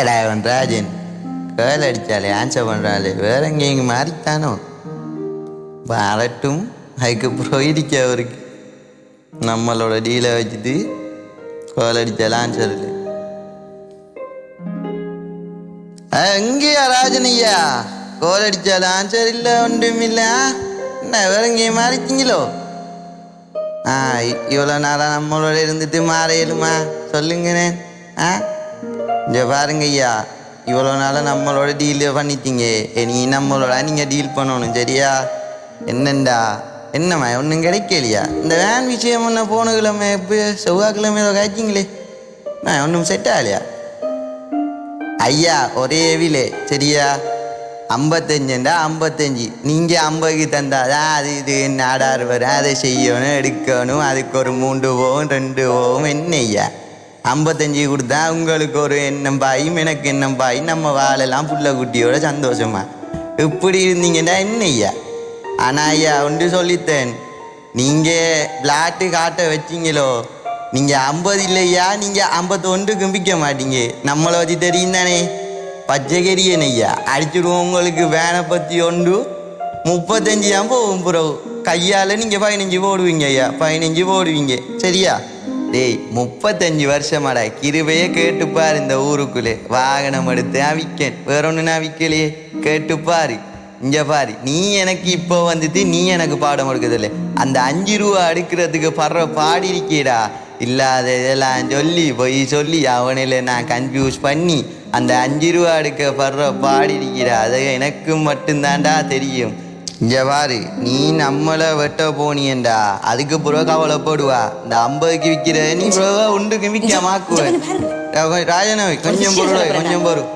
கடாயவன் ராஜன். கேள் அடித்தாலே ஆன்சர் பண்ணுறாளே வேற எங்கே இங்கே மாறித்தானோ வரட்டும் அதுக்கப்புறம் இடிக்க அவருக்கு. நம்மளோட டீலை வச்சுட்டு கோல் அடித்தாலே ஆன்சர் இல்லை. எங்கேயா ராஜனையா கோல் அடிச்சாலும் ஆன்சர் இல்லை ஒன்றும் இல்லை. என்ன வேற எங்கேயும் மாறிச்சிங்களோ ஆ இவ்வளோ நேரம் நம்மளோட இருந்துட்டு மாறையலுமா சொல்லுங்கண்ணே. ஆ? இங்கே பாருங்க ஐயா இவ்வளோ நாளாக நம்மளோட டீல் பண்ணிட்டீங்க. இனி நம்மளோட நீங்கள் டீல் பண்ணணும் சரியா? என்னண்டா? என்னம்மா ஒன்றும் கிடைக்கலையா? இந்த வேன் விஷயம் ஒன்று போன கிழமை எப்போ? செவ்வாய்க்கிழமை ஏதோ காய்ச்சிங்களே. நான் ஒன்றும் செட் ஆகலையா? ஐயா ஒரே விலே சரியா? ஐம்பத்தஞ்சுண்டா ஐம்பத்தஞ்சு. நீங்கள் ஐம்பதுக்கு தந்தாதான் அது இது நாடார் வரும்? அதை செய்யணும் எடுக்கணும் அதுக்கு ஒரு மூன்று போகும் ரெண்டு போகும் என்ன ஐயா? ஐம்பத்தஞ்சு கொடுத்தா உங்களுக்கு ஒரு எண்ணம் பாய் எனக்கு எண்ணம் பாய். நம்ம வாழலாம் புள்ள குட்டியோட சந்தோஷமா. இப்படி இருந்தீங்கன்னா என்ன ஐயா ஆனால் ஐயா ஒன்று சொல்லித்தேன். நீங்கள் விளாட்டு காட்ட வச்சீங்களோ? நீங்கள் ஐம்பது இல்லையா? நீங்கள் ஐம்பத்தொன்று கும்பிக்க மாட்டீங்க. நம்மளை வச்சு தெரியும் தானே? பச்சைக்கரியன் ஐயா அடிச்சிடுவோம் உங்களுக்கு வேனை பற்றி ஒன்று. முப்பத்தஞ்சு தான் போகும் புறவு கையால் நீங்கள் பதினஞ்சு போடுவீங்க ஐயா பதினஞ்சு போடுவீங்க. சரியா? டேய் முப்பத்தஞ்சு வருஷமாடா கிருபையே கேட்டுப்பார் இந்த ஊருக்குள்ளே. வாகனம் எடுத்து நான் வேற ஒன்று நான் விற்கலையே கேட்டுப்பாரு. இங்க பாரு நீ எனக்கு இப்போ வந்துட்டு நீ எனக்கு பாடம் எடுக்கிறதில்ல அந்த அஞ்சு ரூபா அடுக்கிறதுக்கு படுற பாடி இருக்கீடா இல்லாத இதெல்லாம் சொல்லி போய் சொல்லி அவனில் நான் கன்ஃபியூஸ் பண்ணி அந்த அஞ்சு ரூபா அடுக்க படுற பாடி இருக்கிறா அது எனக்கு மட்டும்தான்டா தெரியும். இங்க பாரு நீ நம்மளை வெட்ட போனியண்டா. அதுக்கு பிறகு கவலைப்படுவா. இந்த ஐம்பதுக்கு விற்கிற நீ பிறகு ஒன்றுக்கு விற்க மாக்குவேன் ராஜனவை கொஞ்சம் பொருள் கொஞ்சம் பொருள்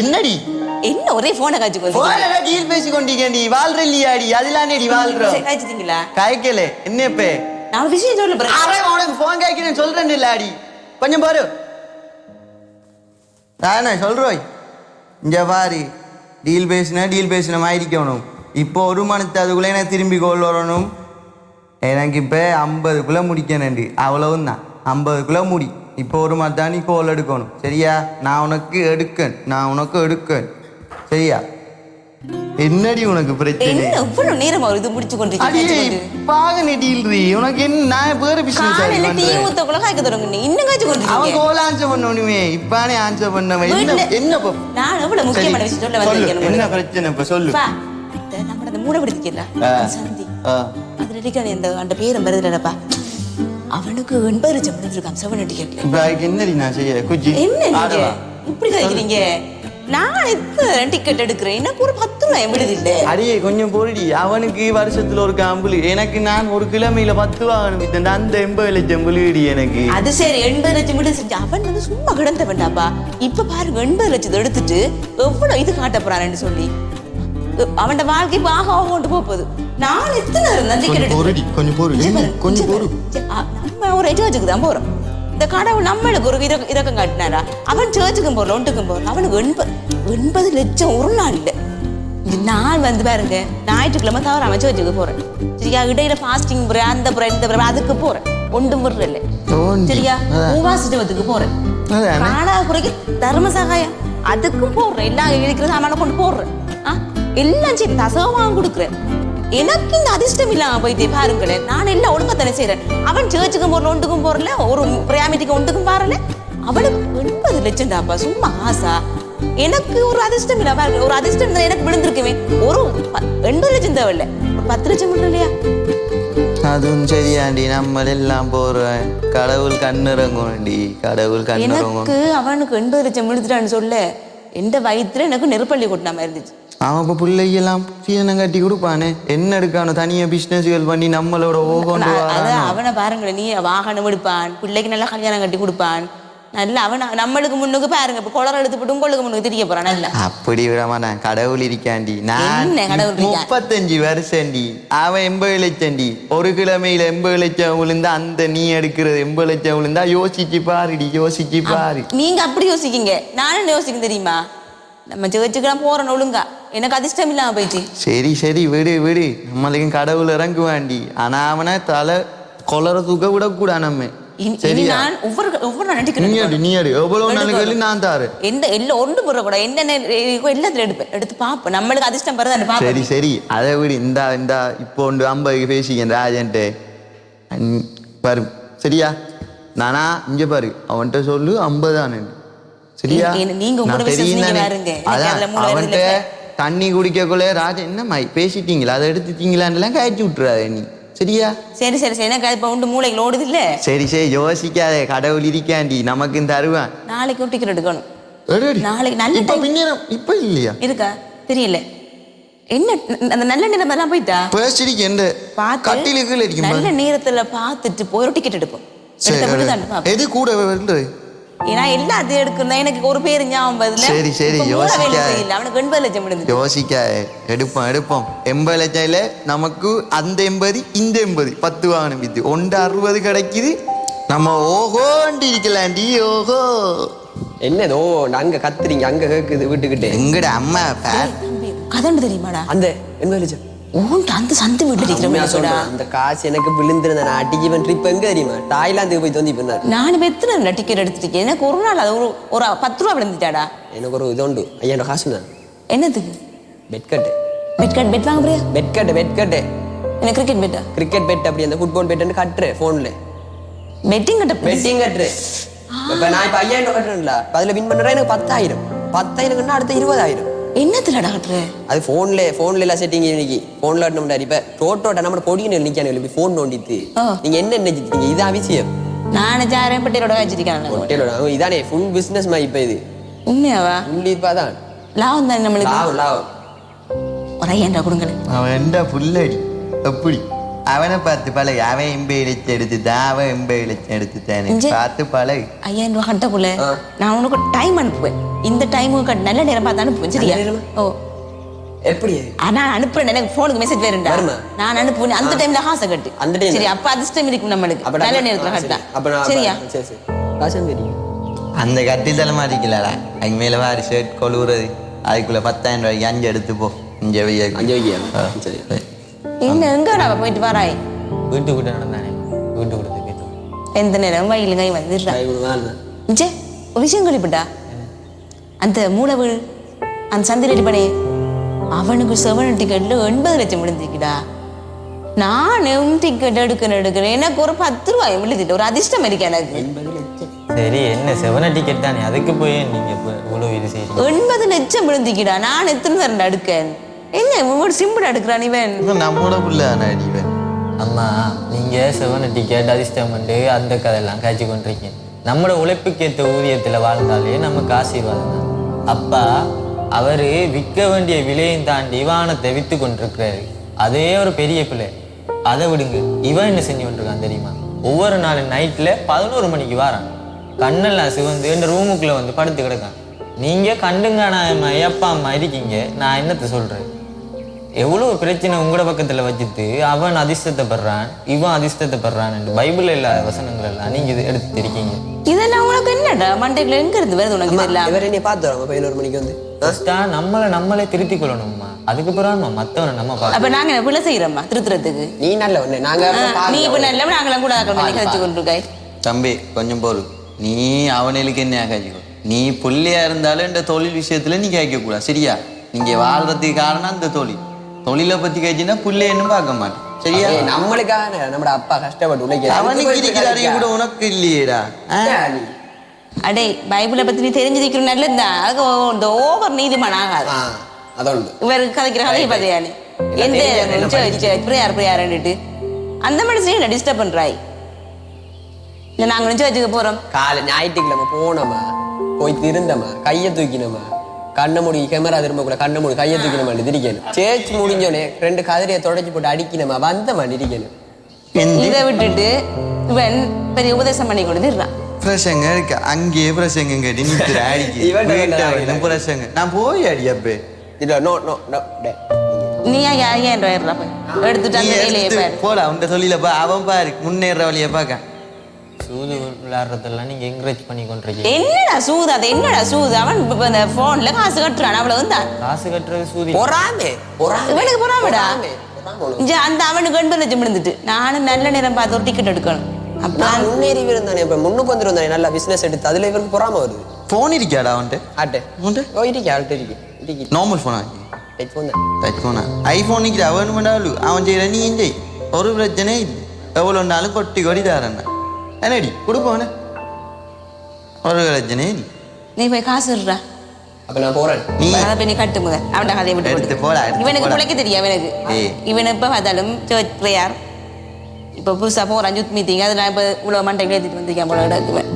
என்னடி? என்ன ஒரே போனை காய்ச்சி போன டீல் பேசி கொண்டீங்கடி வாழ்றல்லையாடி அதெல்லானேடி வாழ்றோம்? காய்ச்சிட்டீங்களா காய்க்கல. என்ன இப்ப? நான் விஷயம் சொல்ல அரை உனக்கு போன் காய்க்கிறேன் சொல்றேன் இல்ல அடி கொஞ்சம் பாரு. தானே சொல்றோய்? இங்க பாரு. டீல் பேசினா டீல் பேசின மாதிரி இருக்கணும். இப்போ ஒரு மணித்து அதுக்குள்ள எனக்கு திரும்பி கோல் வரணும். எனக்கு இப்போ ஐம்பதுக்குள்ளே முடிக்கணுண்டு அவ்வளவும் தான் ஐம்பதுக்குள்ளே முடி. இப்போ ஒரு மாதிரி தான் நீ கோல் எடுக்கணும். சரியா? நான் உனக்கு எடுக்கேன். நான் உனக்கு எடுக்கேன். சரியா? என்னடி உனக்கு பிரச்சனை? என்ன இவ்வளவு நேரமா இது முடிச்சு அடியே கொண்டிருக்கீங்க பாக உனக்கு என்ன? நான் வேற காலையில டீ காய்க்க இன்னும் காய்ச்சி அவன் கோல் ஆன்சர் பண்ணணுமே. இப்பானே ஆன்சர் பண்ணவன். என்ன? என்ன? நான் எவ்வளவு முக்கியமான சரி, விஷயம் சொல்ல சொல்லு. வந்திருக்கேன் என்ன பிரச்சனை இப்ப? சொல்லு. அந்த மூட பிடிக்கல ஆ. சந்தி. அதுல இருக்கானே அந்த அந்த பேரும் வருதுலப்பா அவனுக்கு எண்பது லட்சம் இருக்கான் செவன் டிக்கெட்ல நான் செய்ய என்ன நீங்க? இப்படி கழிக்கிறீங்க நான் எத்தனை டிக்கெட் எடுக்கிறேன். எனக்கு ஒரு பத்து ரூபாய் விடுது இல்ல அடியே கொஞ்சம் போடுடி. அவனுக்கு வருஷத்துல ஒரு காம்புலி. எனக்கு நான் ஒரு கிழமையில பத்து வாகனம் வித்தேன் அந்த எண்பது லட்சம் புலிடி எனக்கு. அது சரி எண்பது லட்சம் விடு செஞ்சு அவன் வந்து சும்மா கிடந்த வேண்டாப்பா இப்ப பாருங்க எண்பது லட்சத்தை எடுத்துட்டு எவ்வளவு இது காட்ட போறான்னு சொல்லி. அவன் வாழ்க்கை ஆக கொண்டு போக போகுது. நான் எத்தனை இருந்தேன் டிக்கெட் கொஞ்சம்? பாரு, கொஞ்சம் பாரு. நம்ம ஒரு சர்ச்சுக்கு தான் போறோம். இந்த கடவுள் நம்மளுக்கு ஒரு இறக்க- இரக்கம் காட்டினாரா? அவன் சர்ச்சுக்கும் போறல ஒன்றுக்கும் போறல அவனுக்கு எண்பது எண்பது லட்சம் ஒரு நாள் இல்ல நாள் வந்து பாருங்க ஞாயிற்றுக்கிழமை தவிர அவன் சர்ச்சுக்கு போறேன். சரியா? இடையில ஃபாஸ்டிங் போறேன் அந்த போறேன் இந்த போறேன் அதுக்கு போறேன். ஒன்றும் விடுறல. சரியா? அதான். உபாசிட்டவத்துக்கு போறேன்? காணா குறைக்கு தர்ம சகாயம். அதுக்கும் போடுறேன் எல்லாம் இருக்கிற சாமான கொண்டு போடுறேன். ஆ? எல்லாம் சரி தசகமாக கொடுக்குறேன். எனக்கு இந்த அதிர்ஷ்டம் இல்லாம போயிட்டே பாருங்களேன். நான் எல்லாம் ஒழுங்கா தானே செய்றேன். அவன் சேர்ச்சுக்கும் போறல ஒன்றுக்கும் போறல ஒரு பிரியாமிட்டிக்கு ஒன்றுக்கும் பாருல அவனுக்கு எண்பது லட்சம் டாப்பா சும்மா ஆசா. எனக்கு ஒரு அதிர்ஷ்டம் இல்ல பாருங்க ஒரு அதிர்ஷ்டம் இருந்தா எனக்கு விழுந்திருக்குமே. ஒரு எண்பது லட்சம் தேவையில்ல. ஒரு பத்து லட்சம் மட்டும் இல்லையா? அதுவும் சரியாண்டி நம்ம எல்லாம் போறேன் கடவுள் கண்ணிறங்கும்டி கடவுள் கண்ணிறங்கும். எனக்கு அவனுக்கு எண்பது லட்சம் விழுந்துட்டான்னு சொல்ல எந்த வயித்துல எனக்கு நெருப்பள்ளி கொட்டின மாதிரி இருந்துச்சு. அவன் இப்போ பிள்ளைக்கெல்லாம் சீதனம் கட்டி கொடுப்பானே? என்ன எடுக்கானோ தனியா பிசினஸ்கள் பண்ணி நம்மளோட ஓகோண்டு அவனை பாருங்களேன் நீ வாகனம் எடுப்பான் பிள்ளைக்கு நல்லா கல்யாணம் கட்டி கொடுப்பான். நல்லா அவன் நம்மளுக்கு முன்னுக்கு பாருங்க இப்போ குளர் எடுத்து போட்டு உங்களுக்கு முன்னுக்கு திரிய போறான் நல்லா. அப்படி விட மாட்டான் கடவுள் இருக்காண்டி. நான்? முப்பத்தஞ்சு வருஷம்டி. அவன் எண்பது லட்சம்டி. ஒரு கிழமையில எண்பது லட்சம் விழுந்தா அந்த நீ எடுக்கிறது எண்பது லட்சம் விழுந்தா யோசிச்சு பாருடி யோசிச்சு பாரு. நீங்க அப்படி யோசிக்கீங்க. நான் என்ன யோசிக்க தெரியுமா? நம்ம சேர்ச்சுக்கெல்லாம் போறோம் ஒழுங்கா. எனக்கு அதிர்ஷ்டம் இல்லாம போயிடுச்சு சரி சரி விடு விடு நம்மளுக்கும் கடவுள் இறங்குவாண்டி ஆனா அவனை தலை கொலர தூக்க விடக்கூடா நம்ம நான் ஒவ்வொரு ஒவ்வொரு நாள் நீ நீ எடு எவ்வளவு நாளுக்கு எடுக்கணும். சொல்லி நான் தாரு எந்த எல்லாம் ஒன்று போடுற கூட என்ன எல்லாத்துல எடுப்பேன் எடுத்து பார்ப்பேன் நம்மளுக்கு அதிர்ஷ்டம் அந்த சரி சரி அதை விடு இந்த இந்த இப்போ ஒன்று ஐம்பதுக்கு பேசிக்கேன் ராஜன்ட்டு பாரு சரியா நானா இங்க பாரு அவன்கிட்ட சொல்லு ஐம்பதானு சரியா நீங்க அவன்கிட்ட. தண்ணி குடிக்கக்குள்ள ராஜா என்னம்மா பேசிட்டீங்களா? அதை எடுத்துட்டீங்களான்லாம் கழிச்சு விட்டுறாத நீ. சரியா? சரி சரி சரி. எனக்கு இப்போ உண்டு மூளைகள் ஓடுது இல்ல சரி சரி. யோசிக்காதே. கடவுள் இருக்காண்டி. நமக்கும் தருவான். நாளைக்கு டிக்கெட் எடுக்கணும். எடு, எடு. நாளைக்கு நல்ல இப்ப பின்னேரம் இப்ப இல்லையா? இருக்கா? தெரியல. என்ன அந்த நல்ல நேரம் எல்லாம் போயிட்டா? பேசிடிக்கு எந்த பார்த்து நல்ல. நேரத்துல பார்த்துட்டு போய் ஒரு டிக்கெட் எடுப்போம். எது கூட ஏன்னா எல்லாத்தையும் எடுக்கணும் எனக்கு ஒரு பேர் ஞாபகம் சரி, சரி. செய்யல. அவனுக்கு எண்பது லட்சம் விழுந்து யோசிக்காத. எடுப்போம் எடுப்போம். எண்பது லட்சம்ல நமக்கு அந்த எண்பது இந்த எண்பது. பத்து வாகனம் வித்து. ஒன்று அறுபது கிடைக்குது. நம்ம ஓஹோண்டி இருக்கலாண்டி ஓஹோ. என்னதோ அங்க கத்துறீங்க அங்க கேக்குது வீட்டுக்கிட்டே. எங்கட அம்மா பே- கதண்டு தெரியுமாடா? அந்த என்ன வெளிச்சம் ஓன்ட்டு அந்த சந்து வீட்டு இருக்கிற சொல்றேன் அந்த காசு எனக்கு விழுந்திருந்த நான் அடிக்கு ட்ரிப் எங்க தெரியுமா? தாய்லாந்துக்கு போய் தோந்தி பண்ணார் நான் எத்தனை டிக்கெட் எடுத்துருக்கேன்? எனக்கு ஒரு நாள் அது ஒரு ஒரு பத்து ரூபா விழுந்துட்டாடா. எனக்கு ஒரு இது உண்டு காசு தான் என்னத்துக்கு பெட் கட்டு பெட் கார்டு பெட் வாங்க போறியா பெட் கட்டு பெட் கட்டு எனக்கு கிரிக்கெட் பெட்டா கிரிக்கெட் பெட் அப்படி அந்த ஃபுட்பால் பெட்டுன்னு கட்டுறேன் ஃபோன்ல பெட்டிங் கட்ட பெட்டிங் கட்டுறேன் இப்ப நான் இப்ப ஐயாயிரம் கட்டுறேன்ல அதுல வின் பண்றேன் எனக்கு பத்தாயிரம். பத்தாயிரம் கட்டினா அடுத்த இருபதாயிரம். என்னத்துலடா கட்டுற அது ஃபோன்ல ஃபோன்ல எல்லாம் செட்டிங் இன்னைக்கு. ஃபோன்ல கட்டணும் இப்ப டோட்டோட்ட நம்ம பொடிங்க நிக்கானே இப்படி ஃபோன் நோண்டிட்டு ஆ. நீங்க என்ன நினைச்சிட்டீங்க இதான் விஷயம் நான் ஜாரேன் பட்டியலோட வச்சிருக்கேன் ஹோட்டலோட அவன் இதானே ஃபுல் பிசினஸ் மா இப்ப இது. உண்மையாவா? கண்டிப்பா தான். லாபம் தானே நம்மளுக்கு? லாபம் லாபம். ஒரு ரூபா கொடுங்களேன். அவன் எந்த புல்லடி. எப்படி? அவனை பார்த்து பழகு அவன் எண்பது லட்சம் எடுத்துட்டான் அவன் எண்பது லட்சம் எடுத்துட்டான். பார்த்து பழகு ஐயாயிரம் ரூபா கட்டக்குள்ள. நான் உனக்கு டைம் அனுப்புவேன் இந்த டைமுக்கு நல்ல நேரம் பார்த்து அனுப்புவேன் சரியா? ஓ எப்படி நான் அனுப்புறேன் எனக்கு போனுக்கு மெசேஜ் வேறுண்டா? நான் அனுப்புவேன் அந்த டைம்ல காசை கட்டு அந்த ல? சரி அப்ப அதிர்ஷ்டம் இருக்கும் நம்மளுக்கு அப்ப நல்ல நேரத்துல. கட்டா அப்ப நான் சரியா அந்த கட்டி தலைமா இருக்கலடா அங்க மேல வாரி ஷர்ட் கொழுவுறது அதுக்குள்ள பத்தாயிரம் ரூபாய்க்கு அஞ்சு எடுத்து போ இங்க வைய அஞ்சு வைக்கியா சரி என்ன எங்கடா போயிட்டு வராய் வீட்டு கூட நடந்தானே வீட்டு கூட கேட்டோம் எந்த நேரம் வயலு கை வந்துடுறா கை விடுவான் ஜே ஒரு விஷயம் கேள்விப்பட்டா அந்த மூளை வீடு அந்த சந்தி ரெடி பண்ணி அவனுக்கு செவன் டிக்கெட்ல எண்பது லட்சம் விழுந்துக்கிடா நானும் டிக்கெட் எடுக்கணும் எடுக்கிறேன் எனக்கு ஒரு பத்து ரூபாய் விழுந்துட்டு ஒரு அதிர்ஷ்டம் இருக்கு எனக்கு சரி என்ன செவன டிக்கெட் தானே அதுக்கு போய் நீங்க இப்போ இவ்வளோ இது செய்றீங்க எண்பது லட்சம் விழுந்துக்கிடா நான் எத்தனை தரேன் அடுக்க என்ன இவன் சிம்பிள் எடுக்கிறான் இவன் நம்மளோட புள்ள தானே அடிவன் அம்மா நீங்க செவன டிக்கெட் அதிர்ஷ்டம் பண்ணி அந்த கதையெல்லாம் காய்ச்சி கொண்டிருக்கீங்க. நம்மளோட உழைப்புக்கேற்ற ஊதியத்துல வாழ்ந்தாலே நமக்கு ஆசீர்வாதம் தான். அப்பா அவரு விற்க வேண்டிய விலையும் தாண்டி வாகனத்தை வித்து கொண்டிருக்கிறாரு. அதே ஒரு பெரிய பிள்ளை. அதை விடுங்க. இவன் என்ன செஞ்சு கொண்டிருக்கான் தெரியுமா? ஒவ்வொரு நாள் நைட்ல பதினோரு மணிக்கு வாரான். கண்ணெல்லாம் சிவந்து இந்த ரூமுக்குள்ள வந்து படுத்து கிடக்கான். நீங்க கண்டுங்கானாம ஐயப்பா அம்மா இருக்கீங்க? நான் என்னத்த சொல்றேன் எவ்வளவு பிரச்சனை உங்களோட பக்கத்துல வச்சுட்டு அவன் அதிர்ஷ்டத்தை பெறான் இவன் அதிர்ஷ்டத்தை பெறான் பைபிள்ல இல்லாத வசனங்கள் எல்லாம் நீங்க இது எடுத்து இருக்கீங்க இதெல்லாம் உனக்கு என்னடா? மண்டைக்குள்ள எங்க இருந்து வருது உனக்கு இதெல்லாம்? இவர் என்னைய பார்த்து வரோம் பதினோரு மணிக்கு வந்து. ஃபர்ஸ்டா நம்மளை நம்மளே திருத்திக் கொள்ளணும்மா. அதுக்கு பிறகு மத்தவனை நம்ம பார்க்கணும். அப்ப நாங்க என்ன பிள்ளை செய்யறோம்மா திருத்துறதுக்கு? நீ நல்ல ஒண்ணு நாங்க நீ இப்ப. நல்ல நாங்களாம் கூட ஆக்கணும் நீ கழிச்சு கொண்டிருக்காய். தம்பி கொஞ்சம் போரு நீ அவனுக்கு என்ன காய்ச்சிக்கோ நீ புள்ளையா இருந்தாலும் இந்த தொழில் விஷயத்துல நீ கேட்க கூடாது சரியா? நீங்க வாழ்றதுக்கு காரணம் இந்த தொழில். தொழிலை பத்தி கேட்டீங்கன்னா புள்ளையன்னு பார்க்க மாட்டேன். சரியா? ஏய், நம்மளுக்காக நம்மட அப்பா கஷ்டப்பட்டு உழைக்கிறார். அவனுக்கு இருக்கிற அறிவு கூட உனக்கு இல்லையேடா? என்ன? அடே பைபிளை பத்தி நீ தெரிஞ்சிருக்கிற நல்லதுதான் அது இந்த ஓவர் நீதிமான் ஆகாது. அதொன்று. இவருக்கு கதைக்கிற கதையை பார்த்தியா நீ? எந்த பிரியார் பிரியாருன்னுட்டு அந்த மனுஷனையும் என்ன டிஸ்டர்ப் பண்றாய்? இல்லை நாங்க நினைச்சு வச்சுக்க போறோம். காலை ஞாயிற்றுக்கிழமை போனோமா? போய் திருந்தமா? கையை தூக்கினோமா? கண்ணை மூடி கேமரா திரும்ப கூட கண்ணை மூடி கையை தூக்கினமா திரிக்கணும் சேச் முடிஞ்சோடனே ரெண்டு கதிரையை தொடச்சி போட்டு அடிக்கணுமா வந்தமா திரிக்கணும் எந்தி இதை விட்டுட்டு இவன் பெரிய உபதேசம் பண்ணி கொடுத்துடுறான் பிரசங்க இருக்கு அங்கேயே பிரசங்கம் கேட்டு நிற்கிற அடிக்கு பிரசங்க நான் போய் அடி அப்பே இல்ல நோ நோ நோ டே நீ ரூபாய் எடுறா போய் எடுத்துட்டு நீ அந்த வேலையை போடா பா அவன் பாரு முன்னேற வழியை பார்க்க சூது விளையாடுறதெல்லாம் நீங்க என்கரேஜ் பண்ணி கொண்டிருக்கீங்க என்னடா சூது? அது என்னடா சூது? அவன் இப்ப இந்த போன்ல காசு கட்டுறான். அவ்வளவு தான் காசு கட்டுறது சூதி. பொறாமே. பொறாமே. இவனுக்கு பொறாமடா. இங்க அந்த அவனுக்கு எண்பது லட்சம் விழுந்துட்டு நானும் நல்ல நேரம் பார்த்து ஒரு டிக்கெட் எடுக்கணும். அப்ப நான் முன்னேறி இருந்தானே இப்ப முன்னுக்கு வந்துருந்தானே நல்லா பிசினஸ் எடுத்து அதுல இவருக்கு பொறாம வருது. ஃபோன் இருக்காடா அவன்ட்டு ஆட்டு. உன்ட்டு ஓ இருக்கு ஆள்கிட்ட இருக்கு இருக்கு நார்மல் ஃபோனா டச் ஃபோன் டச் ஃபோனா ஐஃபோன் நிற்கிற அவன் பண்ணாலு அவன் செய்கிற நீ ஒரு பிரச்சனை இல்லை. எவ்வளோனாலும் கொட்டி கொடி தரேன் என்னடி கொடுப்போனே ஒரு நீ போய் காசு இருடா. அப்ப நான் போறேன். நீ. அதை போய் நீ கட்டு முதல் அவன்கிட்ட கதையை விட்டு எடுத்து போடு. இவனுக்கு. பிழைக்க தெரியும் இவனுக்கு ஏய். இவன் எப்போ பார்த்தாலும் சர்ச் ப்ரேயர் இப்போ புதுசாக போகிறான் யூத் மீட்டிங் அது நான் இப்போ இவ்வளோ மண்டைக்கு ஏற்றிட்டு வந்திருக்கேன் போல கிடக்குவேன்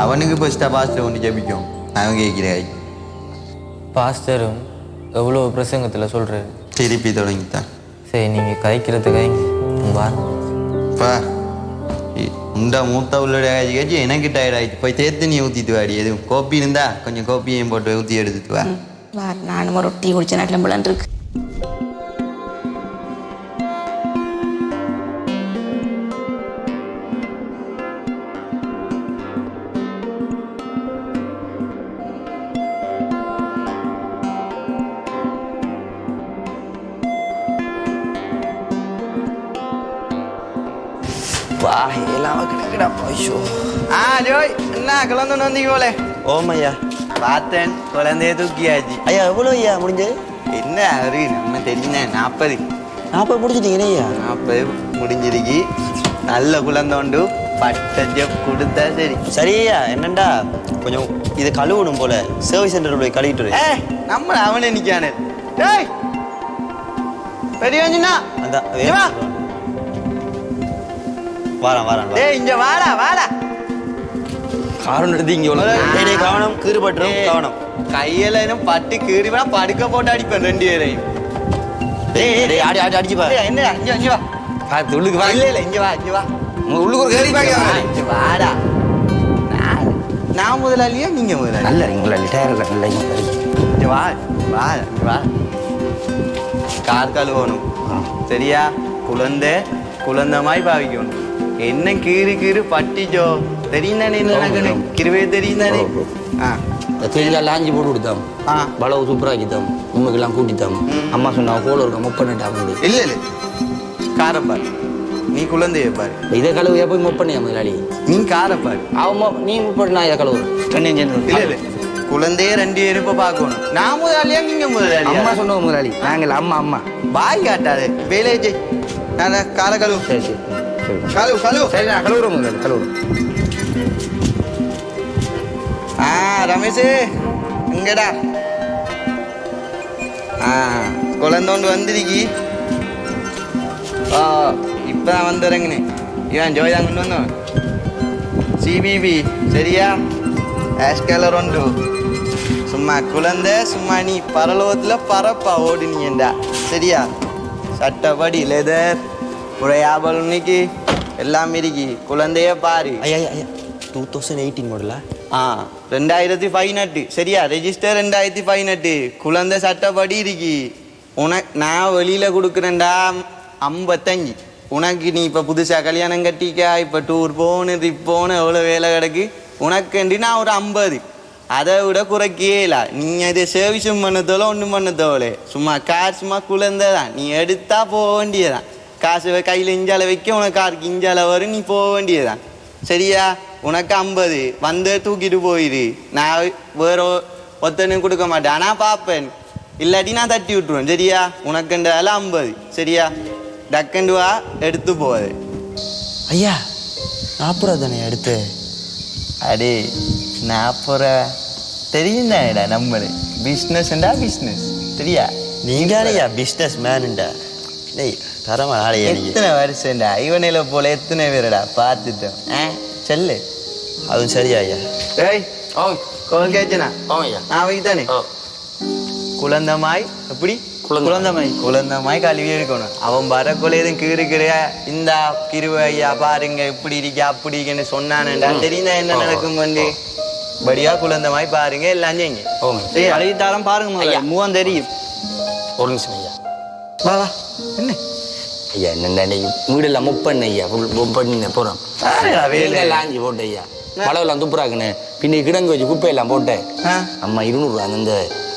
அவனுக்கு ஃபஸ்ட்டாக பாஸ்ட்டை கொண்டு ஜபிக்கும். அவன் கேட்கிறேன் பாஸ்டரும் எவ்வளோ பிரசங்கத்தில் சொல்கிறாரு திருப்பி தொடங்கித்தான். சரி நீங்கள் கதைக்கிறது கதைங்க வார் பா உண்டா மூத்த உள்ளோட காய்ச்சி காய்ச்சி எனக்கு டயர்ட் ஆயிடுச்சு. போய் சேர்த்து நீ ஊற்றிட்டு வாடி. எதுவும் கோப்பி இருந்தா கொஞ்சம் கோப்பியும் போட்டு ஊற்றி எடுத்துட்டு வா. நானும் ஒரு டீ குடிச்ச நாட்டில் இருக்கு. ஐயோ ஆ ஜோய் என்ன கிளந்து வந்தீங்க போலே ஓமையா பார்த்தேன் குழந்தைய தூக்கியாச்சு ஐயா எவ்வளோ ஐயா முடிஞ்சது என்ன அவரு நம்ம தெரியுங்க நாற்பது நாற்பது முடிச்சிட்டீங்கண்ணே ஐயா நாற்பது முடிஞ்சிருக்கு நல்ல குழந்தை உண்டு பட்டஞ்ச கொடுத்தா சரி சரி ஐயா என்னண்டா கொஞ்சம் இது கழுவணும் போல சர்வீஸ் சென்டர் போய் கழுவிட்டு. ஏ நம்ம அவனே நிக்கானே டேய் பெரிய வஞ்சினா அதான் இங்க வா. வாரம் வாரம் டேய் இங்க வாடா வாடா. காரணம் எடுத்து இங்கே டேய் கவனம் கீறுபட்டுரும் டேய், கவனம். கையில இன்னும் பட்டு கீறிவா படுக்க போட்டு அடிப்பேன் ரெண்டு பேரையும். டேய் டேய், ஆடி ஆடி அடிச்சு பா டேய், என்ன இங்க இங்க வா. பார்த்து உள்ளுக்கு வா இல்ல இல்ல இங்க வா இங்க வா. உள்ளுக்கு ஒரு கேரி வா, இங்க வாடா. நான்- முதலாளியா நீங்க முதலாளி? நல்ல உங்களை டயர் நல்ல இங்க வா வா வா. கார் கழுவணும். சரியா? குழந்தை குழந்தை மாதிரி பாவிக்கணும். என்ன கீறு கீறு பட்டிச்சோ தெரியும் தானே எனக்கு கிருவே தெரியும் தானே ஆ தேங்காய் லாஞ்சி போட்டு கொடுத்தோம் பலவு சூப்பராக்கித்தோம் உண்மைக்கெல்லாம் கூட்டித்தோம் அம்மா சொன்னா கோல இருக்க முப்பண்ணிட்டாங்க இல்ல இல்ல காரை பாரு நீ குழந்தைய பாரு இதை கழுவு போய் முப்பண்ணியா முதலாளி நீ காரை பாரு அவன் நீ முப்பண்ணி இதை கழுவு இல்ல இல்ல குழந்தைய ரெண்டு பேரும் இப்ப பார்க்கணும் நான் முதலாளியா நீங்க முதலாளியா அம்மா சொன்னவங்க முதலாளி நாங்கள் அம்மா அம்மா பாய் காட்டாது வேலையை நான் காரை கழுவு சரி சரி கழுவு கழுவு சரி நான் கழுவுறோம் முதலாளி கழுவுறோம் ஆ ரமேஷ் இங்கடா ஆ குழந்தோண்டு வந்திருக்கி ஆ இப்பதான் வந்துறங்கண்ணே இவன் ஜோய் தான் கொண்டு வந்தோம் சிபிபி சரியா ஆஷ் கலர் உண்டு சும்மா குழந்தை சும்மா நீ பரலோகத்தில் பரப்பா ஓடுனீங்கடா சரியா சட்டப்படி லெதர் உரையாபல் இன்னைக்கு எல்லாம் இருக்கு குழந்தைய பாரு ஐயா ஐயா, டூ தௌசண்ட் எயிட்டீன் மாடலா ஆ ரெண்டாயிரத்தி பதினெட்டு சரியா ரெஜிஸ்டர் ரெண்டாயிரத்தி பதினெட்டு குழந்தை சட்டப்படி இருக்கி உனக்கு நான் வெளியில கொடுக்குறேன்டா ஐம்பத்தஞ்சு உனக்கு நீ இப்போ புதுசாக கல்யாணம் கட்டிக்கா இப்போ டூர் போகணும் ட்ரிப் போகணும் எவ்வளோ வேலை கிடக்கு உனக்குண்டி நான் ஒரு ஐம்பது அதை விட குறைக்கவே இல்லை நீ அதை சர்வீஸும் பண்ணதோல ஒன்றும் பண்ணதோல சும்மா கார் சும்மா குழந்தை தான் நீ எடுத்தா போக வேண்டியதான் காசு கையில் இஞ்சால வைக்க உனக்கு காருக்கு இஞ்சால வரும் நீ போக வேண்டியதான் சரியா? உனக்கு ஐம்பது. வந்து தூக்கிட்டு போயிரு. நான் வேற ஒ- ஒருத்தனுக்கு கொடுக்க மாட்டேன். ஆனால் பார்ப்பேன் இல்லாட்டி நான் தட்டி விட்டுருவேன். சரியா? உனக்குன்றதால ஐம்பது. சரியா? டக்குண்டு வா எடுத்து போகுது ஐயா நாற்பது ரூபா தானே எடுத்து? அடே நாற்பது தெரியும் தானடா நம்மளு. பிஸ்னஸ்ண்டா பிஸ்னஸ் சரியா? நீங்க ஐயா பிஸ்னஸ் மேனுண்டா டேய் தரமா நீங்க எத்தனை வருஷம்டா? இவனில போல எத்தனை பேரடா? பார்த்துட்டோம். ஆ சொல்லு. அதுவும் சரியா ஐயா? ஏய் ஓ கோல் கேச்சனா ஆமாம் ஐயா. நான் வைத்தானே ஓ குழந்தமாய் எப்படி? குழந்தை. குழந்தமாய். குழந்தமாய் கழுவி எடுக்கணும் அவன் வரக்குள்ள எதுவும் கீறு கீரையா இந்த கிருவ ஐயா பாருங்க இப்படி இருக்கா அப்படி இருக்குன்னு சொன்னானேடா தெரியுதா என்ன நடக்கும் வந்து? படியா குழந்தமாய் பாருங்க எல்லாம் செய்யுங்க? அழுகித்தாரம் பாருங்க மூவம் தெரியும். ஒரு நிமிஷம் ஐயா. வா வா. என்ன? ஐயா இன்னைக்கு வீடெல்லாம் முப்பண்ண ஐயா. முப்பண்ண போகிறோம் ஆடுடா வேலை. தேங்காய் லாஞ்சி போட்டு ஐயா? பழவெல்லாம் துப்புறாக்குன்னு பின்ன கிடங்கு வச்சு குப்பையெல்லாம் போட்டு. ஆ? அம்மா இருநூறுவா அந்த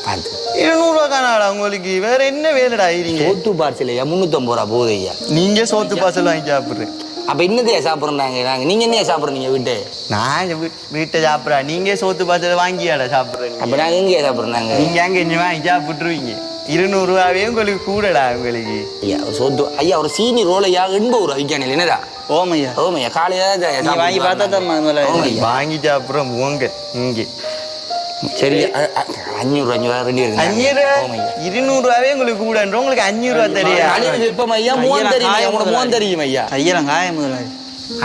பார்த்து இருநூறுவா காணாடா உங்களுக்கு. வேற என்ன வேலைடா இருங்க சோத்து பார்சல் ஐயா. முந்நூற்றம்பது ரூபா போகுது ஐயா. நீங்க சோத்து பாசல் வாங்கி சாப்பிடுறேன். அப்ப என்னதையா சாப்பிடுறாங்க நாங்க? நீங்க என்னையா சாப்பிடுறீங்க வீட்டு? நான் வீட்டை சாப்பிட்றா நீங்க சோத்து பார்த்து வாங்கியாடா சாப்பிட்றீங்க அப்ப நாங்க எங்கேயா சாப்பிடுறாங்க நீங்க அங்க இங்க வாங்கி சாப்பிட்டுருவீங்க. இருநூறுவாவே உங்களுக்கு கூடடா உங்களுக்கு. ஐயா சோத்து ஐயா ஒரு சீனி ரோலையா எண்பது ரூபா விற்கானே என்னடா ஓமையா? ஓமையா காலையில தான் நீ வாங்கி பார்த்தா தான் முதல்ல ஓமையா? வாங்கி சாப்பிட்றோம் உங்க இங்க. சரி அஞ்சூறு அஞ்சூறு ரெண்டு அஞ்சூறு? இருநூறுவாவே உங்களுக்கு கூடன்ற உங்களுக்கு அஞ்சூறு ரூபா தெரியா காலையில விற்போம் ஐயா மூவன் தெரியும் ஐயா உங்களுக்கு மூவன் தெரியும் ஐயா கையெல்லாம் காய முதலாளி.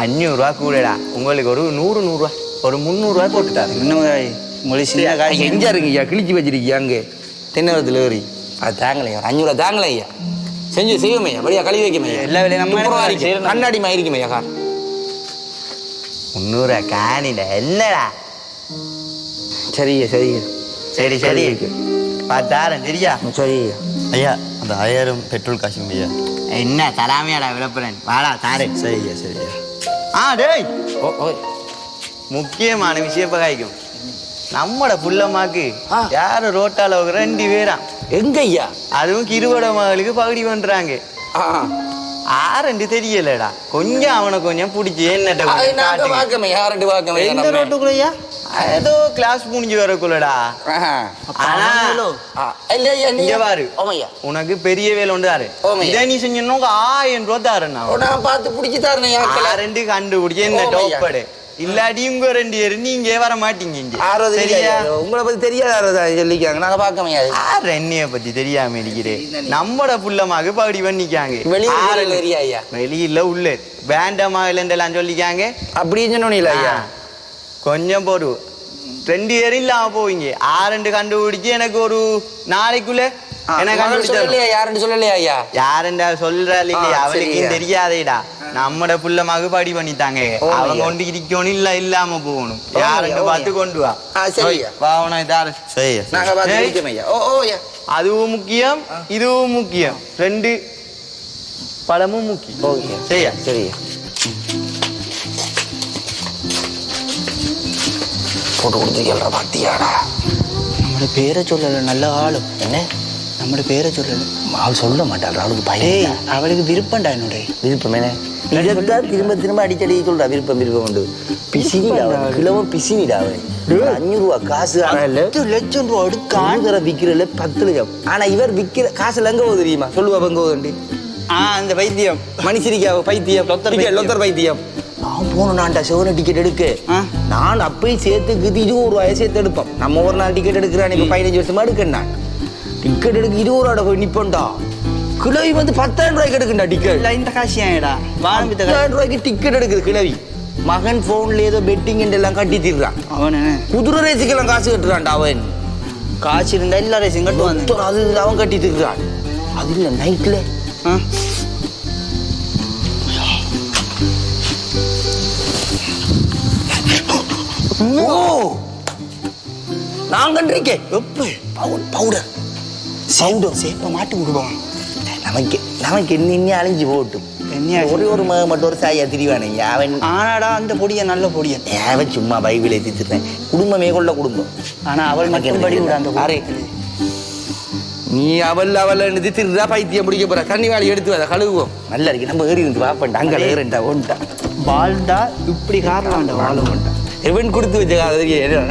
அஞ்சூறுரூவா கூடடா. உங்களுக்கு ஒரு நூறு நூறுரூவா ஒரு முந்நூறுரூவா போட்டுட்டாரு முதலாளி? உங்களுக்கு சின்ன ஐயா, காய் எங்க இருக்கு ஐயா கிழிச்சு வச்சிருக்கீங்க அங்கே. தென்னகத்தில் ஏறி. அது தாங்கலையா ஒரு அஞ்சூறு தாங்கலை ஐயா. செஞ்சு செய்வோம் ஐயா படியா கழுவி வைக்கும் ஐயா. எல்லா வேலையும் நம்ம. கண்ணாடி மாதிரி இருக்கும் ஐயா கார் முந்நூறுவா காணில என்னடா? சரி ஐயா சரி. சரி பார்த்தாரன் சரியா சரி ஐயா. அந்த ஆயிரம் பெட்ரோல் காசு ஐயா. என்ன தராமையாடா விளப்புறேன். வாடா தாரேன் சரி ஐயா சரி ஐயா. ஆ டேய். ஓ ஓ முக்கியமான விஷயம் காய்க்கும் நம்மட புள்ளமாக்கு ஆ. யாரு ரோட்டால ரெண்டு பேரா? எங்க ஐயா அதுவும் கிருவட மகளுக்கு பகுடி பண்றாங்க. ஆரண்டு தெரியலடா. கொஞ்சம் அவனை கொஞ்சம் பிடிச்சி என்னட்ட எந்த ரோட்டுக்குள்ளயா? ஏதோ கிளாஸ் முடிஞ்சு வரக்குள்ளடா. ஆனா இல்ல பாரு. உனக்கு பெரிய வேலை தாரு. இதை நீ செஞ்சோன்னா ஆயிரம் ரூபா தாரேன் நான் பார்த்து பிடிச்சி யாருக்கல ரெண்டு கண்டுபிடிச்சு என்ன. டோப்படு இல்லாட்டி உங்க ரெண்டு பேரு நீங்க வர மாட்டீங்க இங்க. ஆறது சரியா? உங்களை பத்தி தெரியாத சொல்லிக்காங்க நாங்க பார்க்கமே ஆறு எண்ணெய பத்தி தெரியாம இருக்கிறேன் நம்மட புள்ளமாக பகுடி பண்ணிக்காங்க வெளியே ஆறு ஏரியா ஐயா. வெளியில உள்ள. வேண்டமா இல்லைன்றலாம் சொல்லிக்காங்க அப்படின்னு சொன்னீங்களா ஐயா. கொஞ்சம் போடு. ரெண்டு பேரும் இல்லாம போவீங்க. ஆறு கண்டுபிடிச்சு எனக்கு ஒரு நாளைக்குள்ள எனக்கு சொல்லலையா? யாருன்னு சொல்லலையா ஐயா? யாருண்டா சொல்றாள் இல்லையா? ஆ, அவளுக்கு சரியா. தெரியாதேடா. நம்மட புள்ள மகுபாடி பண்ணித்தாங்க ஓ, அவங்க. கொண்டு இருக்கணும் இல்ல இல்லாம போகணும். யாருன்னு பார்த்து. கொண்டு வா. இதாரு சரி நாங்க பார்த்து ஐயா. ஓ ஓ அதுவும் முக்கியம் இதுவும் முக்கியம். ரெண்டு பழமும் முக்கியம். ஓகே சரியா? சரி போட்டு கொடுத்துருக்கா பாத்தியாடா. நம்மளோட பேரை சொல்லல நல்ல ஆளு. என்ன? நம்மளோட பேரை சொல்லல அவள் சொல்ல மாட்டாள். அவளுக்கு பயம் அவளுக்கு விருப்பம்டா என்னுடைய. விருப்பம் என்ன? இதைத்தான் திரும்ப திரும்ப அடிக்கடி சொல்றா. விருப்பம் விருப்பம் உண்டு. பிசினிடா அவன். கிழவன் பிசினிடா அவன். ஒரு அஞ்சூறு ரூபா காசு ஆனா இல்ல பத்து லட்சம் ரூபா எடுக்கான் காணுகிற விக்கிறல பத்து லட்சம். ஆனா இவர் விக்கிற காசுல எங்க போகுது தெரியுமா? சொல்லுவா எங்க போகுதுண்டு ஆ அந்த வைத்தியம் மனுஷரிக்கா பைத்தியம். லொத்தர் பைத்தியம். லொத்தர் பைத்தியம். நான் போனேன்டா சிவன டிக்கெட் எடுக்க. நான் அப்பயும் சேர்த்துக்கு இருபது ரூபாய் சேர்த்து எடுப்போம். நம்ம ஒரு நாள் டிக்கெட் எடுக்கிறேன் இப்ப பதினஞ்சு வருஷமா எடுக்கேன் நான். டிக்கெட் எடுக்க இருபது ரூபாய் போய் நிப்போம்டா. கிலோவி வந்து பத்தாயிரம் ரூபாய்க்கு எடுக்கண்டா டிக்கெட் இல்ல இந்த காசு ஏன்டா பத்தாயிரம் ரூபாய்க்கு டிக்கெட் எடுக்குது கிழவி. மகன் போன்ல ஏதோ பெட்டிங் எல்லாம் கட்டி தீர்றான். அவனு குதிரை ரேஸுக்கெல்லாம் காசு கட்டுறான்டா அவன். காசு இருந்தா எல்லா கட்டுவாங்க மொத்தம் அது அவன் கட்டி தீர்றான். அது இல்ல நைட்ல ஆ? நான் கண்டிருக்கேன். எப்ப? பவுடர் சவுண்டர் சேப்ப மாட்டி விடுவான் நமக்கு நமக்கு என்ன இன்னி அழிஞ்சு போட்டும் ஒரே ஒரு மகன் மட்டும் ஒரு சாயா திரிவானே அவன் ஆனாடா அந்த பொடியன் நல்ல பொடியன் அவன் சும்மா பைபிளை தித்துறேன் குடும்பமே கொள்ள குடும்பம். ஆனா அவள் மட்டும் படி விட அந்த அரே. நீ அவள் அவள் தித்துறா பைத்தியம் பிடிக்க போற. தண்ணி வாளி எடுத்து வர கழுவுவோம். நல்லா இருக்கு. நம்ம ஏறி இருந்து வாப்பண்டா அங்க ஏறண்டா ஒன்ட்டா வாழ்டா இப்படி காரணம்டா வாழ மாட்டான் எவன் கொடுத்து வச்ச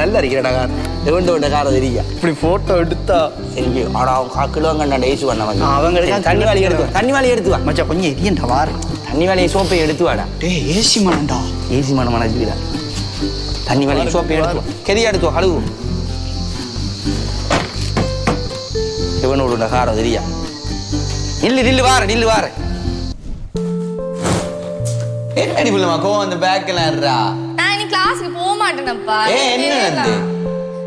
நல்லா இருக்கிறடா கார் எவன் உண்ட காரம் தெரிய இப்படி போட்டோ எடுத்தா. சரி ஆனா அவன் காக்கிலோ கண்டா ஏசு பண்ண அவங்களுக்கு சரி, தண்ணி வாளி எடுத்து தண்ணி வாளி எடுத்து வா. மச்சான் கொஞ்சம் எரியண்டா வாரு. தண்ணி வாளியை சோப்பை எடுத்து வாடா. டேய் ஏசி மனண்டா ஏசி மன மனசுக்குதா தண்ணி வாளியை சோப்பை எடுத்து வா. கெரியா எடுத்து கழுவு இவனோட காரம் தெரியா? நில்லு நில்லு வார நில்லு வார. என்னடி புள்ளமா கோவம் அந்த பேக்கெல்லாம் இருடா நான் இனி கிளாஸ்க்கு போக மாட்டேனப்பா. ஏன், என்ன நடந்து?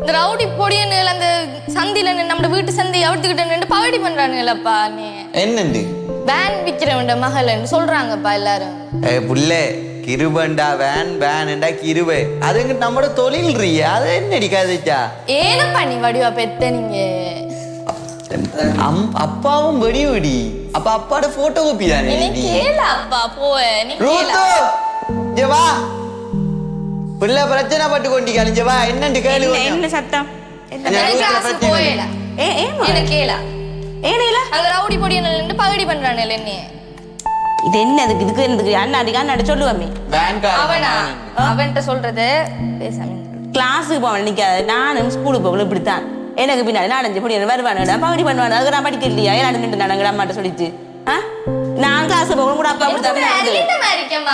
இந்த ரவுடி பொடியனுகள் அந்த சந்தில நம்ம வீட்டு சந்தி அவிழ்த்துக்கிட்டு நின்று பவடி பண்றானுங்களப்பா நீ. என்னண்டு வேன் விக்கிறவன்ட மகள்னு சொல்றாங்கப்பா எல்லாரும். ஏ புள்ளே கிருபண்டா வேன் வேன்டா கிருபை. அதுங்க நம்மட தொழில் ரீ அது என்னடி கதைச்சா? ஏனப்பா நீ வடிவா பெத்த நீங்க? அம் அப்பாவும் வெடி வெடி அப்ப அப்பாட போட்டோ காப்பி தானே நீ? கேள அப்பா போய. நீ கேள. ரூத்து இங்க வா. பிள்ளை பிரச்சனை பட்டு கொண்டி கழிஞ்ச வா என்னண்டு கேளு என்ன சத்தம்? இது என்ன இதுக்கு இதுக்கு இதுக்கு அண்ணாடி அண்ணாடி சொல்லுவாமே. அவனா? அவன்கிட்ட சொல்றது? பேசாம. கிளாஸுக்கு போவேன் நிற்காது நானும் ஸ்கூலுக்கு போகல இப்படித்தான். எனக்கு பின்னாடி நாலஞ்சு படி வருவானுடா பகுடி பண்ணுவானு அதுக்கு நான் படிக்க இல்லையா? ஏன் நின்று நானுங்க அம்மாட்ட சொல்லிட்டு? ஆ? நான் கிளாஸ் போகணும் கூட அப்பா அப்படி தான்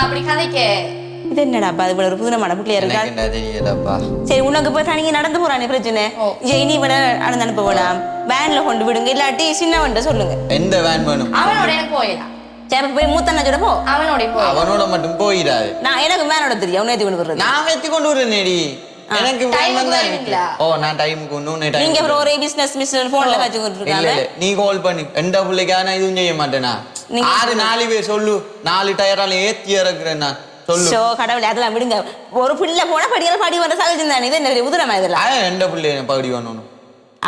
அப்படி கதைக்க? இது என்னடாப்பா அது இவ்வளவு ஒரு புதுனமான பிள்ளையா இருக்கா எனக்கு சரி உனக்கு போய் தனிங்க நடந்து போறானே பிரச்சனை ஜெய் நீ விட நடந்து அனுப்ப வேணாம் வேன்ல கொண்டு விடுங்க இல்லாட்டி சின்னவன்ட்ட சொல்லுங்க எந்த வேன் வேணும் அவனோட எனக்கு போயிடலாம் சரி போய் மூத்தண்ணா போ அவனோட போய் அவனோட மட்டும் போயிடாது நான் எனக்கு வேனோட தெரியும் அவனே கொண்டு வர்றது நான் வெத்தி கொண்டு எனக்கு வேன் வந்தா வருவீங்களா? ஓ நான் டைமுக்கு இன்னொன்னு time நீங்க ஒரே பிசினஸ் மிஸ்டர் போன்ல வச்சு கொண்டு இல்ல இருக்காங்க நீ கால் பண்ணி எந்த பிள்ளைக்கா நான் இதுவும் செய்ய மாட்டேனா ஆறு நாலு பேர் சொல்லு நாலு டயரால ஏத்தி இறக்குறேன் நான் ஷோ கடவுளே அதெல்லாம் விடுங்க. ஒரு பிள்ளை போனா படிக்கிற படி வர சகஜம் தானே. இது என்ன உதிரமா இதெல்லாம் அதான் எந்த பிள்ளைய பகுதி வரணும்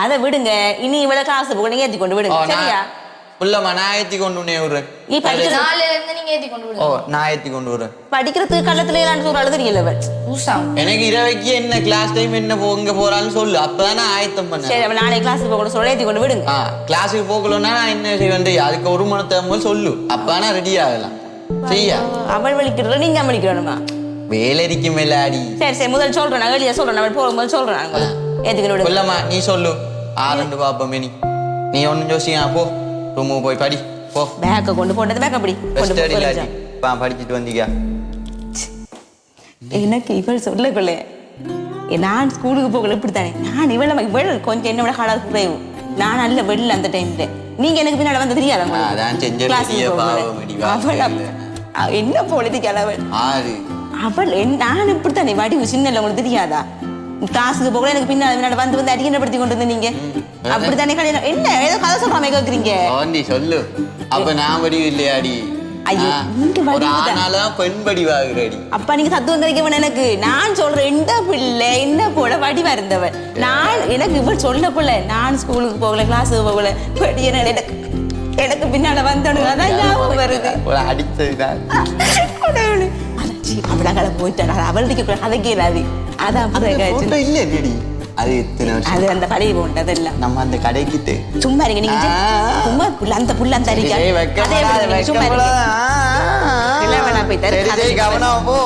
அதை விடுங்க. இனி இவ்வளவு காசு போக நீங்க ஏத்தி கொண்டு ஓ விடுங்க. சரியா நான் புள்ளம்மா நான் ஏத்தி கொண்டு விடுறேன். நீ படிக்கிற நாலுல இருந்து நீங்க ஏத்தி கொண்டு ஓ விடுங்க நான் ஏத்தி கொண்டு விடுறேன். படிக்கிறதுக்கு கள்ளத்துல சொல்றாள் தெரியல அவள். பூசாம் எனக்கு இரவைக்கு என்ன? கிளாஸ் டைம் என்ன போ இங்க போறான்னு சொல்லு. அப்பதான் நான் ஆயத்தம் பண்ணேன். சரி நாளைக்கு கிளாஸுக்கு போக சொல்ல ஏத்தி கொண்டு விடுங்க. கிளாஸுக்கு போகலன்னா நான் என்ன செய்வேன்? அதுக்கு ஒரு மணி தேவை சொல்லு. அப்பனா ரெடி ஆகலாம். செய்யா. அவள் வலிக்கிறத நீங்க வலிக்கிறணுமா வேலைக்கு மேல அடி சரி சரி முதல் சொல்றேன். வெளியே சொல்றேன். அவள் போகும்போது சொல்றேன். கொல்லம்மா நீ சொல்லு. ஆரண்டு பாப்பமே நீ. நீ ஒன்னும் யோசியா போ. ரூமுக்கு போய் படி. போ. பேக்கை கொண்டு போட்டது பேக் அப்படி. படிச்சுட்டு வந்தீங்க எனக்கு இவள் சொல்லக்குள்ளே. நான் ஸ்கூலுக்கு போகல இப்படித்தானே? நான் இவள இவள் கொஞ்சம் என்ன விட காலாது குறைவு நான் நல்ல வெளில அந்த டைம்ல நீங்க எனக்கு பின்னாடி வந்து தெரியாத என்ன பொழுதுக்கு அவள். ஆறு. அவள் நான் இப்படித்தானே வடி சின்ன உங்களுக்கு தெரியாதா? கிளாஸுக்கு போகல எனக்கு பின்னாடி வந்து வந்து அடிக்கப்படுத்தி கொண்டு வந்து நீங்க. அப்படித்தானே கல்யாணம்? என்ன ஏதோ கதை சொல்றாம கேக்குறீங்க. ஓண்டி சொல்லு. அப்ப நான் வடிவு இல்லையாடி? வடிவு அப்பா நீங்க தத்துவம் கிடைக்க வேணும் எனக்கு. நான் சொல்றேன் இந்த பிள்ளை என்ன போல வடிவா இருந்தவன் நான் எனக்கு இவள் சொல்லக்குள்ள நான் ஸ்கூலுக்கு போகல கிளாஸுக்கு போகல படிய எனக்கு எனக்கு பின்னால வந்தோன்னு அதான் ஞாபகம் வருது. ஒரு அடிச்சதுதான் கடவுளே. அதான் சீ, அவளை போயிட்டான் அவளுக்கு கதை கேளாது. அதான் இல்ல இல்லடி அது எத்தனை வருஷம்? அது அந்த பழைய போண்டு அதெல்லாம். நம்ம அந்த கடைக்கிட்டு சும்மா இருங்க நீங்க. சும்மா புள்ள அந்த புள்ள அந்த அரிக்கா அதே சும்மா இருங்க. இல்ல, வேணாம், போய் தரு. சரி சரி கவனம் போ.